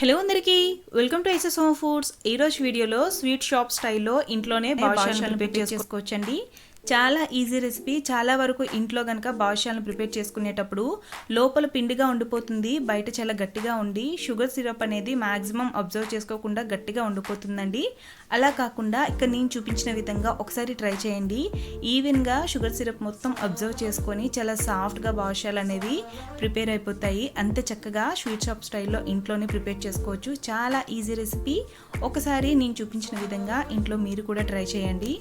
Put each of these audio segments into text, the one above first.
Hello అందరికీ. Welcome to SS home foods ఈరోజు వీడియోలో స్వీట్ షాప్ స్టైల్లో ఇంట్లోనే ప్రిపేర్ చేసుకోవచ్చండి. చాలా ఈజీ రెసిపీ చాలా వరకు ఇంట్లో కనుక బాదుషాలను ప్రిపేర్ చేసుకునేటప్పుడు లోపల పిండిగా ఉండిపోతుంది బయట చాలా గట్టిగా ఉండి షుగర్ సిరప్ అనేది మ్యాక్సిమం అబ్జర్వ్ చేసుకోకుండా గట్టిగా ఉండిపోతుందండి. అలా కాకుండా ఇక్కడ నేను చూపించిన విధంగా ఒకసారి ట్రై చేయండి. ఈవెన్గా షుగర్ సిరప్ మొత్తం అబ్జర్వ్ చేసుకొని చాలా సాఫ్ట్గా బాదుషాలు అనేవి ప్రిపేర్ అయిపోతాయి. అంత చక్కగా స్వీట్ షాప్ స్టైల్లో ఇంట్లోనే ప్రిపేర్ చేసుకోవచ్చు. చాలా ఈజీ రెసిపీ ఒకసారి నేను చూపించిన విధంగా ఇంట్లో మీరు కూడా ట్రై చేయండి.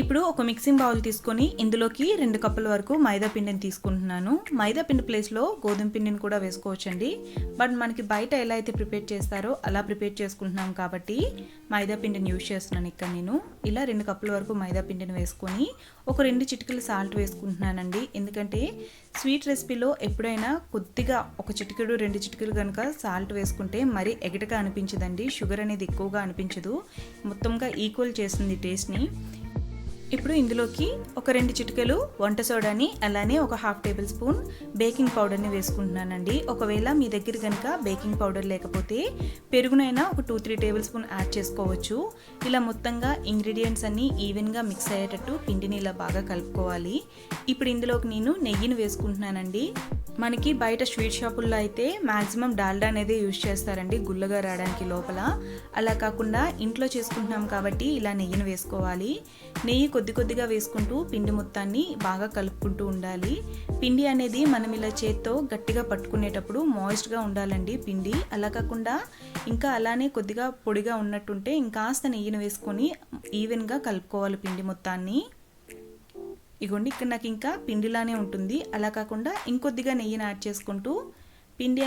ఇప్పుడు ఒక మిక్సింగ్ బౌల్ తీసుకొని ఇందులోకి రెండు కప్పుల వరకు మైదా పిండిని తీసుకుంటున్నాను. మైదా పిండి ప్లేస్లో గోధుమ పిండిని కూడా వేసుకోవచ్చండి. బట్ మనకి బయట ఎలా అయితే ప్రిపేర్ చేస్తారో అలా ప్రిపేర్ చేసుకుంటున్నాం కాబట్టి మైదా పిండిని యూజ్ చేస్తున్నాను ఇక్కడ నేను. ఇలా రెండు కప్పుల వరకు మైదా పిండిని వేసుకొని ఒక రెండు చిటికలు సాల్ట్ వేసుకుంటున్నానండి. ఎందుకంటే స్వీట్ రెసిపీలో ఎప్పుడైనా కొద్దిగా ఒక చిటికెడు రెండు చిటికెలు కనుక సాల్ట్ వేసుకుంటే మరీ ఎగటగా అనిపించదండి. షుగర్ అనేది ఎక్కువగా అనిపించదు. మొత్తంగా ఈక్వల్ చేస్తుంది టేస్ట్ని. ఇప్పుడు ఇందులోకి ఒక రెండు చిటికలు వంట సోడాని అలానే ఒక హాఫ్ టేబుల్ స్పూన్ బేకింగ్ పౌడర్ని వేసుకుంటున్నానండి. ఒకవేళ మీ దగ్గర కనుక బేకింగ్ పౌడర్ లేకపోతే పెరుగునైనా ఒక two three table spoon add చేసుకోవచ్చు. ఇలా మొత్తంగా ఇంగ్రీడియంట్స్ అన్నీ ఈవెన్గా మిక్స్ అయ్యేటట్టు పిండిని ఇలా బాగా కలుపుకోవాలి. ఇప్పుడు ఇందులోకి నేను నెయ్యిని వేసుకుంటున్నానండి. మనకి బయట స్వీట్ షాపుల్లో అయితే మ్యాక్సిమం డాల్డా అనేది యూజ్ చేస్తారండి గుల్లగా రావడానికి లోపల. అలా కాకుండా ఇంట్లో చేసుకుంటున్నాం కాబట్టి ఇలా నెయ్యిని వేసుకోవాలి. నెయ్యి కొద్ది కొద్దిగా వేసుకుంటూ పిండి మొత్తాన్ని బాగా కలుపుకుంటూ ఉండాలి. పిండి అనేది మనం ఇలా చేత్తో గట్టిగా పట్టుకునేటప్పుడు మాయిస్ట్గా ఉండాలండి పిండి. అలా కాకుండా ఇంకా అలానే కొద్దిగా పొడిగా ఉన్నట్టుంటే ఇంకాస్త నెయ్యిని వేసుకొని ఈవెన్గా కలుపుకోవాలి పిండి మొత్తాన్ని. ఇగోండి ఇక్కడ నాకు ఇంకా పిండిలానే ఉంటుంది. అలా కాకుండా ఇంకొద్దిగా నెయ్యిని యాడ్ చేసుకుంటూ పిండి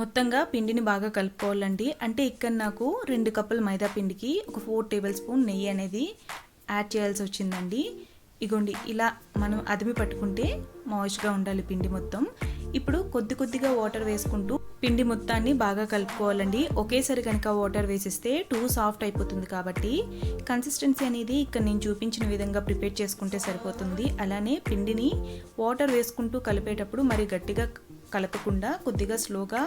మొత్తంగా పిండిని బాగా కలుపుకోవాలండి. అంటే ఇక్కడ నాకు రెండు కప్పుల మైదా పిండికి ఒక ఫోర్ టేబుల్ స్పూన్ నెయ్యి అనేది యాడ్ చేయాల్సి వచ్చిందండి. ఇగోండి ఇలా మనం అదిమి పట్టుకుంటే మాయిస్ట్గా ఉండాలి పిండి మొత్తం. ఇప్పుడు కొద్ది కొద్దిగా వాటర్ వేసుకుంటూ పిండి మొత్తాన్ని బాగా కలుపుకోవాలండి. ఒకేసారి కనుక వాటర్ వేసిస్తే టూ సాఫ్ట్ అయిపోతుంది కాబట్టి కన్సిస్టెన్సీ అనేది ఇక్కడ నేను చూపించిన విధంగా ప్రిపేర్ చేసుకుంటే సరిపోతుంది. అలానే పిండిని వాటర్ వేసుకుంటూ కలిపేటప్పుడు మరి గట్టిగా కలపకుండా కొద్దిగా స్లోగా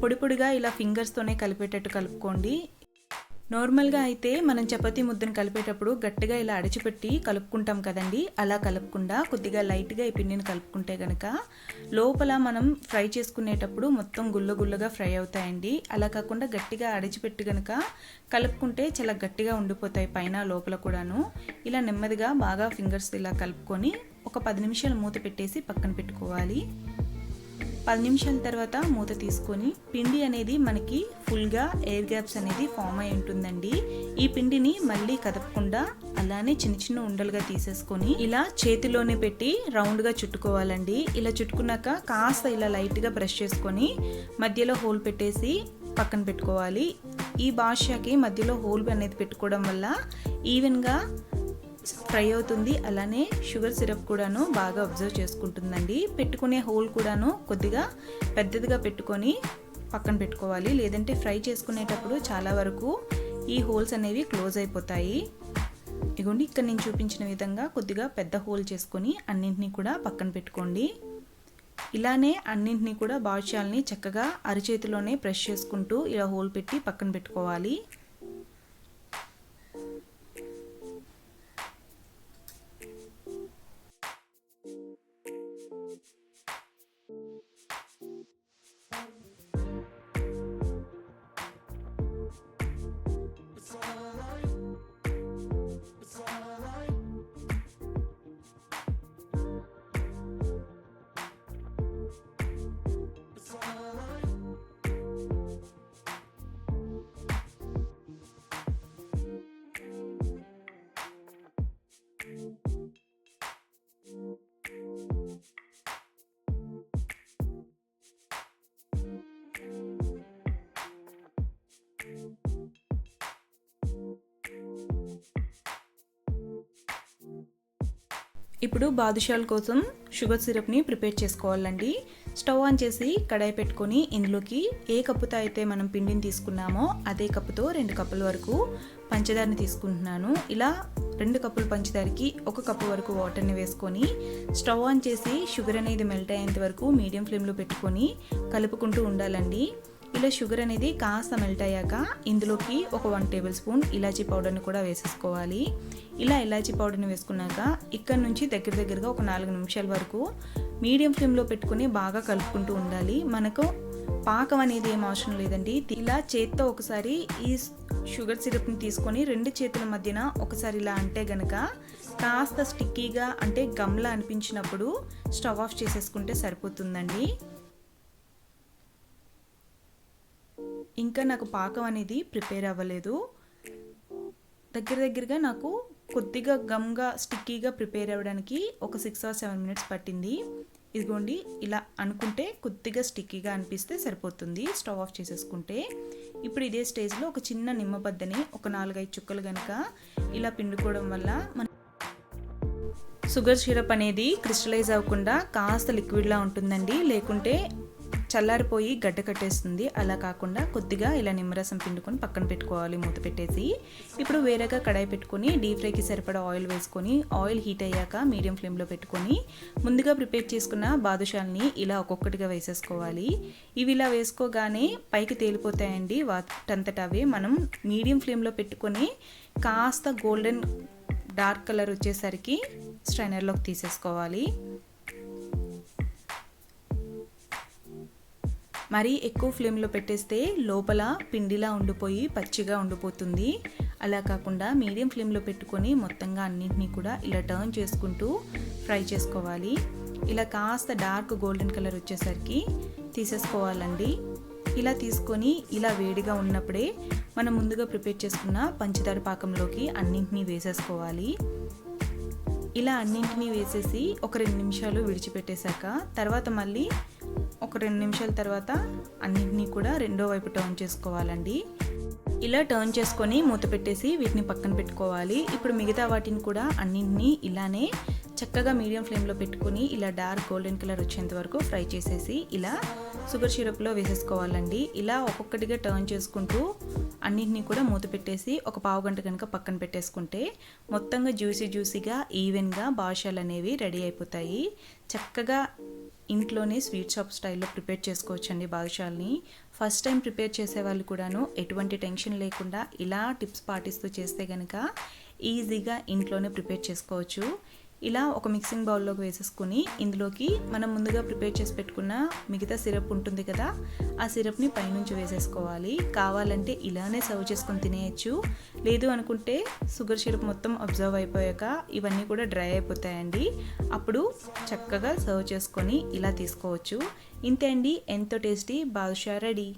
పొడి పొడిగా ఇలా ఫింగర్స్తోనే కలిపేటట్టు కలుపుకోండి. నార్మల్గా అయితే మనం చపాతీ ముద్దను కలిపేటప్పుడు గట్టిగా ఇలా అడిచిపెట్టి కలుపుకుంటాం కదండి. అలా కలపకుండా కొద్దిగా లైట్గా ఈ పిండిని కలుపుకుంటే కనుక లోపల మనం ఫ్రై చేసుకునేటప్పుడు మొత్తం గుల్ల గుల్లగా ఫ్రై అవుతాయండి. అలా కాకుండా గట్టిగా అడిచిపెట్టి కనుక కలుపుకుంటే చాలా గట్టిగా ఉండిపోతాయి పైన లోపల కూడాను. ఇలా నెమ్మదిగా బాగా ఫింగర్స్ ఇలా కలుపుకొని ఒక పది నిమిషాలు మూత పెట్టేసి పక్కన పెట్టుకోవాలి. పది నిమిషాల తర్వాత మూత తీసుకొని పిండి అనేది మనకి ఫుల్గా ఎయిర్ గ్యాప్స్ అనేది ఫామ్ అయి ఉంటుందండి. ఈ పిండిని మళ్ళీ కదపకుండా అలానే చిన్న చిన్న ఉండలుగా తీసేసుకొని ఇలా చేతిలోనే పెట్టి రౌండ్గా చుట్టుకోవాలండి. ఇలా చుట్టుకున్నాక కాస్త ఇలా లైట్గా బ్రష్ చేసుకొని మధ్యలో హోల్ పెట్టేసి పక్కన పెట్టుకోవాలి. ఈ భాషకి మధ్యలో హోల్ అనేది పెట్టుకోవడం వల్ల ఈవెన్గా ఫ్రై అవుతుంది. అలానే షుగర్ సిరప్ కూడాను బాగా అబ్జర్వ్ చేసుకుంటుందండి. పెట్టుకునే హోల్ కూడాను కొద్దిగా పెద్దదిగా పెట్టుకొని పక్కన పెట్టుకోవాలి. లేదంటే ఫ్రై చేసుకునేటప్పుడు చాలా వరకు ఈ హోల్స్ అనేవి క్లోజ్ అయిపోతాయి. ఇగోండి ఇక్కడ నేను చూపించిన విధంగా కొద్దిగా పెద్ద హోల్ చేసుకొని అన్నింటినీ కూడా పక్కన పెట్టుకోండి. ఇలానే అన్నింటినీ కూడా బాదుషాలని చక్కగా అరిచేతిలోనే ప్రెస్ చేసుకుంటూ ఇలా హోల్ పెట్టి పక్కన పెట్టుకోవాలి. ఇప్పుడు బాదుషాల కోసం షుగర్ సిరప్ని ప్రిపేర్ చేసుకోవాలండి. స్టవ్ ఆన్ చేసి కడాయి పెట్టుకొని ఇందులోకి ఏ కప్పుతో అయితే మనం పిండిని తీసుకున్నామో అదే కప్పుతో రెండు కప్పుల వరకు పంచదారని తీసుకుంటున్నాను. ఇలా రెండు కప్పుల పంచదారకి ఒక కప్పు వరకు వాటర్ని వేసుకొని స్టవ్ ఆన్ చేసి షుగర్ అనేది మెల్ట్ అయ్యేంత వరకు మీడియం ఫ్లేమ్లో పెట్టుకొని కలుపుకుంటూ ఉండాలండి. ఇలా షుగర్ అనేది కాస్త మెల్ట్ అయ్యాక ఇందులోకి ఒక వన్ టేబుల్ స్పూన్ ఇలాచీ పౌడర్ని కూడా వేసేసుకోవాలి. ఇలా ఇలాచీ పౌడర్ని వేసుకున్నాక ఇక్కడ నుంచి దగ్గర దగ్గరగా ఒక నాలుగు నిమిషాల వరకు మీడియం ఫ్లేమ్లో పెట్టుకుని బాగా కలుపుకుంటూ ఉండాలి. మనకు పాకం అనేది ఏం అవసరం లేదండి. ఇలా చేత్తో ఒకసారి ఈ షుగర్ సిరప్ని తీసుకొని రెండు చేతుల మధ్యన ఒకసారి ఇలా అంటే గనక కాస్త స్టిక్కీగా అంటే గమ్లా అనిపించినప్పుడు స్టవ్ ఆఫ్ చేసేసుకుంటే సరిపోతుందండి. ఇంకా నాకు పాకం అనేది ప్రిపేర్ అవ్వలేదు. దగ్గర దగ్గరగా నాకు కొద్దిగా గమ్గా స్టిక్కీగా ప్రిపేర్ అవ్వడానికి ఒక సిక్స్ ఆర్ సెవెన్ మినిట్స్ పట్టింది. ఇదిగోండి ఇలా అనుకుంటే కొద్దిగా స్టిక్కీగా అనిపిస్తే సరిపోతుంది. స్టవ్ ఆఫ్ చేసేసుకుంటే ఇప్పుడు ఇదే స్టేజ్లో ఒక చిన్న నిమ్మబద్దని ఒక నాలుగైదు చుక్కలు కనుక ఇలా పిండుకోవడం వల్ల మన షుగర్ సిరప్ అనేది క్రిస్టలైజ్ అవ్వకుండా కాస్త లిక్విడ్లా ఉంటుందండి. లేకుంటే చల్లారిపోయి గడ్డ కట్టేస్తుంది. అలా కాకుండా కొద్దిగా ఇలా నిమ్మరసం పిండుకొని పక్కన పెట్టుకోవాలి మూత పెట్టేసి. ఇప్పుడు వేరేగా కడాయి పెట్టుకొని డీప్ ఫ్రైకి సరిపడా ఆయిల్ వేసుకొని ఆయిల్ హీట్ అయ్యాక మీడియం ఫ్లేమ్లో పెట్టుకొని ముందుగా ప్రిపేర్ చేసుకున్న బాదుషాల్ని ఇలా ఒక్కొక్కటిగా వేసేసుకోవాలి. ఇవి ఇలా వేసుకోగానే పైకి తేలిపోతాయండి. వాటంతట అవే మనం మీడియం ఫ్లేమ్లో పెట్టుకొని కాస్త గోల్డెన్ డార్క్ కలర్ వచ్చేసరికి స్ట్రైనర్లోకి తీసేసుకోవాలి. మరీ ఎక్కువ ఫ్లేమ్లో పెట్టేస్తే లోపల పిండిలా ఉండిపోయి పచ్చిగా ఉండిపోతుంది. అలా కాకుండా మీడియం ఫ్లేమ్లో పెట్టుకొని మొత్తంగా అన్నింటినీ కూడా ఇలా టర్న్ చేసుకుంటూ ఫ్రై చేసుకోవాలి. ఇలా కాస్త డార్క్ గోల్డెన్ కలర్ వచ్చేసరికి తీసేసుకోవాలండి. ఇలా తీసుకొని ఇలా వేడిగా ఉన్నప్పుడే మనం ముందుగా ప్రిపేర్ చేసుకున్న పంచదార పాకంలోకి అన్నింటినీ వేసేసుకోవాలి. ఇలా అన్నింటినీ వేసేసి ఒక రెండు నిమిషాలు విడిచిపెట్టేశాక తర్వాత మళ్ళీ ఒక రెండు నిమిషాల తర్వాత అన్నింటినీ కూడా రెండో వైపు టర్న్ చేసుకోవాలండి. ఇలా టర్న్ చేసుకొని మూత పెట్టేసి వీటిని పక్కన పెట్టుకోవాలి. ఇప్పుడు మిగతా వాటిని కూడా అన్నింటినీ ఇలానే చక్కగా మీడియం ఫ్లేమ్లో పెట్టుకొని ఇలా డార్క్ గోల్డెన్ కలర్ వచ్చేంత వరకు ఫ్రై చేసేసి ఇలా షుగర్ సిరప్లో వేసేసుకోవాలండి. ఇలా ఒక్కొక్కటిగా టర్న్ చేసుకుంటూ అన్నింటినీ కూడా మూత పెట్టేసి ఒక పావు గంట కనుక పక్కన పెట్టేసుకుంటే మొత్తంగా జ్యూసీ జ్యూసీగా ఈవెన్గా బాషాలు అనేవి రెడీ అయిపోతాయి. చక్కగా ఇంట్లోనే స్వీట్ షాప్ స్టైల్లో ప్రిపేర్ చేసుకోవచ్చండి బాదుషాల్ని. ఫస్ట్ టైం ప్రిపేర్ చేసే వాళ్ళు కూడాను ఎటువంటి టెన్షన్ లేకుండా ఇలా టిప్స్ పాటిస్తూ చేస్తే కనుక ఈజీగా ఇంట్లోనే ప్రిపేర్ చేసుకోవచ్చు. ఇలా ఒక మిక్సింగ్ బౌల్లోకి వేసేసుకుని ఇందులోకి మనం ముందుగా ప్రిపేర్ చేసి పెట్టుకున్న మిగతా సిరప్ ఉంటుంది కదా ఆ సిరప్ని పైనుంచి వేసేసుకోవాలి. కావాలంటే ఇలానే సర్వ్ చేసుకొని తినేయచ్చు. లేదు అనుకుంటే షుగర్ సిరప్ మొత్తం అబ్జర్వ్ అయిపోయాక ఇవన్నీ కూడా డ్రై అయిపోతాయండి. అప్పుడు చక్కగా సర్వ్ చేసుకొని ఇలా తీసుకోవచ్చు. ఇంతే అండి. ఎంతో టేస్టీ. బాదుషా రెడీ.